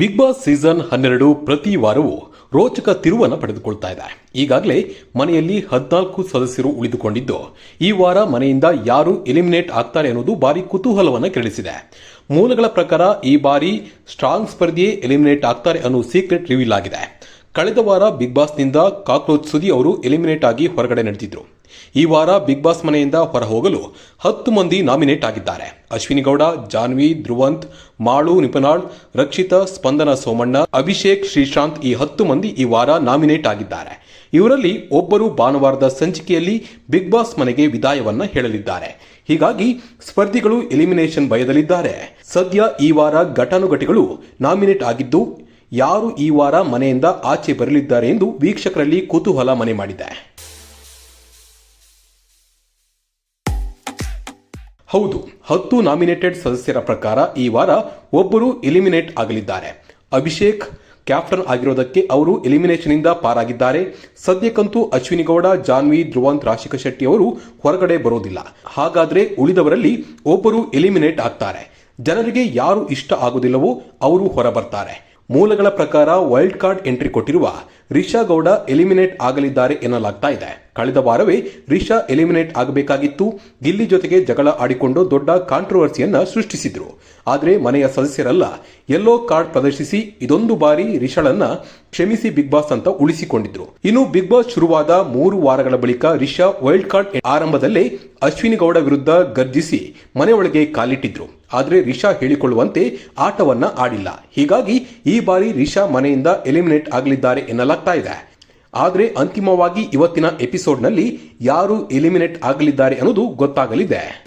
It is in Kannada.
ಬಿಗ್ ಬಾಸ್ ಸೀಸನ್ ಹನ್ನೆರಡು ಪ್ರತಿ ವಾರವೂ ರೋಚಕ ತಿರುವನ್ನು ಪಡೆದುಕೊಳ್ತಾ ಇದೆ. ಈಗಾಗಲೇ ಮನೆಯಲ್ಲಿ ಹದಿನಾಲ್ಕು ಸದಸ್ಯರು ಉಳಿದುಕೊಂಡಿದ್ದು, ಈ ವಾರ ಮನೆಯಿಂದ ಯಾರು ಎಲಿಮಿನೇಟ್ ಆಗ್ತಾರೆ ಅನ್ನೋದು ಭಾರಿ ಕುತೂಹಲವನ್ನು ಕೆರಳಿಸಿದೆ. ಮೂಲಗಳ ಪ್ರಕಾರ ಈ ಬಾರಿ ಸ್ಟ್ರಾಂಗ್ ಸ್ಪರ್ಧಿಯೇ ಎಲಿಮಿನೇಟ್ ಆಗ್ತಾರೆ ಅನ್ನೋ ಸೀಕ್ರೆಟ್ ರಿವೀಲ್ ಆಗಿದೆ. ಕಳೆದ ವಾರ ಬಿಗ್ ಬಾಸ್ನಿಂದ ಕಾಕ್ರೋಚ್ ಸುದಿ ಅವರು ಎಲಿಮಿನೇಟ್ ಆಗಿ ಹೊರಗಡೆ ನಡೆದಿದ್ರು. ಈ ವಾರ ಬಿಗ್ ಬಾಸ್ ಮನೆಯಿಂದ ಹೊರ ಹೋಗಲು ಹತ್ತು ಮಂದಿ ನಾಮಿನೇಟ್ ಆಗಿದ್ದಾರೆ. ಅಶ್ವಿನಿ ಗೌಡ ಜಾನ್ವಿ, ಧ್ರುವಂತ್, ಮಾಳು ನಿಪನಾಳ್ ರಕ್ಷಿತಾ, ಸ್ಪಂದನ ಸೋಮಣ್ಣ, ಅಭಿಷೇಕ್, ಶ್ರೀಶಾಂತ್ ಈ ಹತ್ತು ಮಂದಿ ಈ ವಾರ ನಾಮಿನೇಟ್ ಆಗಿದ್ದಾರೆ. ಇವರಲ್ಲಿ ಒಬ್ಬರು ಭಾನುವಾರದ ಸಂಚಿಕೆಯಲ್ಲಿ ಬಿಗ್ ಬಾಸ್ ಮನೆಗೆ ವಿದಾಯವನ್ನ ಹೇಳಲಿದ್ದಾರೆ. ಹೀಗಾಗಿ ಸ್ಪರ್ಧಿಗಳು ಎಲಿಮಿನೇಷನ್ ಭಯದಲ್ಲಿದ್ದಾರೆ ಸದ್ಯ ಈ ವಾರ ಘಟಾನುಘಟಿಗಳು ನಾಮಿನೇಟ್ ಆಗಿದ್ದು, ಯಾರು ಈ ವಾರ ಮನೆಯಿಂದ ಆಚೆ ಬರಲಿದ್ದಾರೆ ಎಂದು ವೀಕ್ಷಕರಲ್ಲಿ ಕುತೂಹಲ ಮನೆ ಮಾಡಿದೆ. ಹೌದು, ಹತ್ತು ನಾಮಿನೇಟೆಡ್ ಸದಸ್ಯರ ಪ್ರಕಾರ ಈ ವಾರ ಒಬ್ಬರು ಎಲಿಮಿನೇಟ್ ಆಗಲಿದ್ದಾರೆ. ಅಭಿಷೇಕ್, ಕ್ಯಾಪ್ಟನ್ ಆಗಿರೋದಕ್ಕೆ ಅವರು ಎಲಿಮಿನೇಷನ್ ಇಂದ ಪಾರಾಗಿದ್ದಾರೆ. ಸದ್ಯಕ್ಕಂತೂ ಅಶ್ವಿನಿ ಗೌಡ ಜಾನ್ವಿ, ಧ್ರುವಂತ್, ರಾಶಿಕ ಶೆಟ್ಟಿ ಅವರು ಹೊರಗಡೆ ಬರೋದಿಲ್ಲ. ಹಾಗಾದ್ರೆ ಉಳಿದವರಲ್ಲಿ ಒಬ್ಬರು ಎಲಿಮಿನೇಟ್ ಆಗ್ತಾರೆ. ಜನರಿಗೆ ಯಾರು ಇಷ್ಟ ಆಗುವುದಿಲ್ಲವೋ ಅವರು ಹೊರಬರ್ತಾರೆ. ಮೂಲಗಳ ಪ್ರಕಾರ ವೈಲ್ಡ್ ಕಾರ್ಡ್ ಎಂಟ್ರಿ ಕೊಟ್ಟಿರುವ ರಿಷಾ ಗೌಡ ಎಲಿಮಿನೇಟ್ ಆಗಲಿದ್ದಾರೆ ಎನ್ನಲಾಗ್ತಾ ಇದೆ. ಕಳೆದ ವಾರವೇ ರಿಷಾ ಎಲಿಮಿನೇಟ್ ಆಗಬೇಕಾಗಿತ್ತು. ಗಿಲ್ಲಿ ಜೊತೆಗೆ ಜಗಳ ಆಡಿಕೊಂಡು ದೊಡ್ಡ ಕಾಂಟ್ರವರ್ಸಿಯನ್ನ ಸೃಷ್ಟಿಸಿದ್ರು. ಆದರೆ ಮನೆಯ ಸದಸ್ಯರೆಲ್ಲ, ಎಲ್ಲೋ ಕಾರ್ಡ್ ಪ್ರದರ್ಶಿಸಿ ಇದೊಂದು ಬಾರಿ ರಿಷಾಳನ್ನ ಕ್ಷಮಿಸಿ ಬಿಗ್ ಬಾಸ್ ಅಂತ ಉಳಿಸಿಕೊಂಡಿದ್ರು. ಇನ್ನು ಬಿಗ್ ಬಾಸ್ ಶುರುವಾದ ಮೂರು ವಾರಗಳ ಬಳಿಕ ರಿಷಾ ವೈಲ್ಡ್ ಕಾರ್ಡ್ ಆರಂಭದಲ್ಲೇ ಅಶ್ವಿನಿ ಗೌಡ ವಿರುದ್ಧ ಗರ್ಜಿಸಿ ಮನೆಯೊಳಗೆ ಕಾಲಿಟ್ಟಿದ್ರು. ಆದರೆ ರಿಷಾ ಹೇಳಿಕೊಳ್ಳುವಂತೆ ಆಟವನ್ನ ಆಡಿಲ್ಲ. ಹೀಗಾಗಿ ಈ ಬಾರಿ ರಿಷಾ ಮನೆಯಿಂದ ಎಲಿಮಿನೇಟ್ ಆಗಲಿದ್ದಾರೆ ಎನ್ನಲಾಗ್ತಾ ಇದೆ. ಆದರೆ ಅಂತಿಮವಾಗಿ ಇವತ್ತಿನ ಎಪಿಸೋಡ್ನಲ್ಲಿ ಯಾರು ಎಲಿಮಿನೇಟ್ ಆಗಲಿದ್ದಾರೆ ಅನ್ನೋದು ಗೊತ್ತಾಗಲಿದೆ.